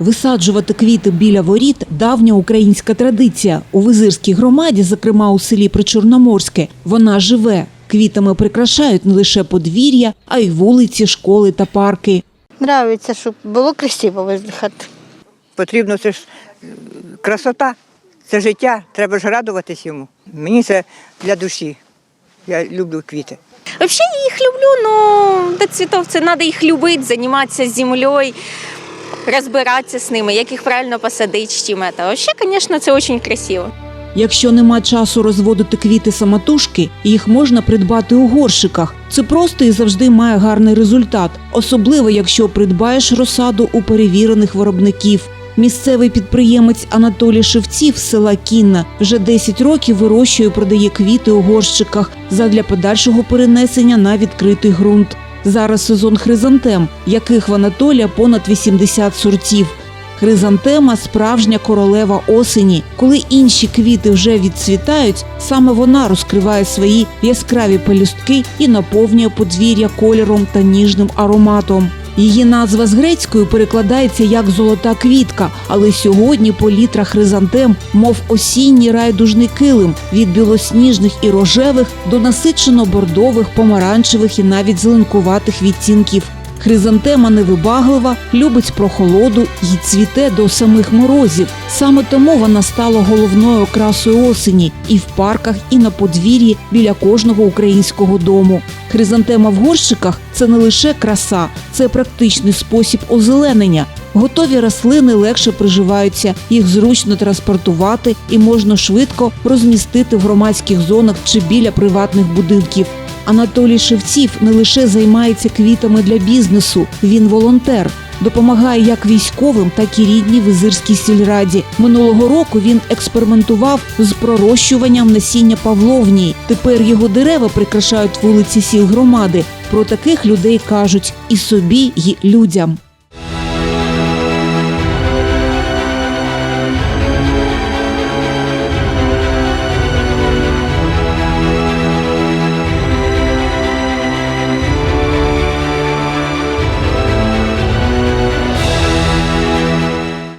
Висаджувати квіти біля воріт давня українська традиція. У визирській громаді, зокрема у селі Причорноморське, вона живе. Квітами прикрашають не лише подвір'я, а й вулиці, школи та парки. Нравиться, щоб було красиво возле хати. Потрібно це ж е, красота, це життя, треба ж радуватись йому. Мені це для душі. Я люблю квіти. Я их люблю, но до цветов це надо їх любити, займатися землею, розбиратися з ними, як їх правильно посадити, з чим це. Вообще, звісно, це дуже красиво. Якщо нема часу розводити квіти самотужки, їх можна придбати у горшиках. Це просто і завжди має гарний результат, особливо якщо придбаєш розсаду у перевірених виробників. Місцевий підприємець Анатолій Шевців з села Кінна вже 10 років вирощує і продає квіти у горщиках задля подальшого перенесення на відкритий ґрунт. Зараз сезон хризантем, яких в Анатолія понад 80 сортів. Хризантема справжня королева осені. Коли інші квіти вже відцвітають, саме вона розкриває свої яскраві пелюстки і наповнює подвір'я кольором та ніжним ароматом. Її назва з грецькою перекладається як золота квітка, але сьогодні політра хризантем, мов осінній райдужний килим від білосніжних і рожевих до насичено-бордових, помаранчевих і навіть зеленкуватих відтінків. Хризантема невибаглива, любить прохолоду і цвіте до самих морозів. Саме тому вона стала головною окрасою осені і в парках, і на подвір'ї біля кожного українського дому. Хризантема в горщиках це не лише краса, це практичний спосіб озеленення. Готові рослини легше приживаються, їх зручно транспортувати і можна швидко розмістити в громадських зонах чи біля приватних будинків. Анатолій Шевців не лише займається квітами для бізнесу, він волонтер. Допомагає як військовим, так і рідній визирській сільраді. Минулого року він експериментував з пророщуванням насіння павловній. Тепер його дерева прикрашають вулиці сіл громади. Про таких людей кажуть і собі, і людям.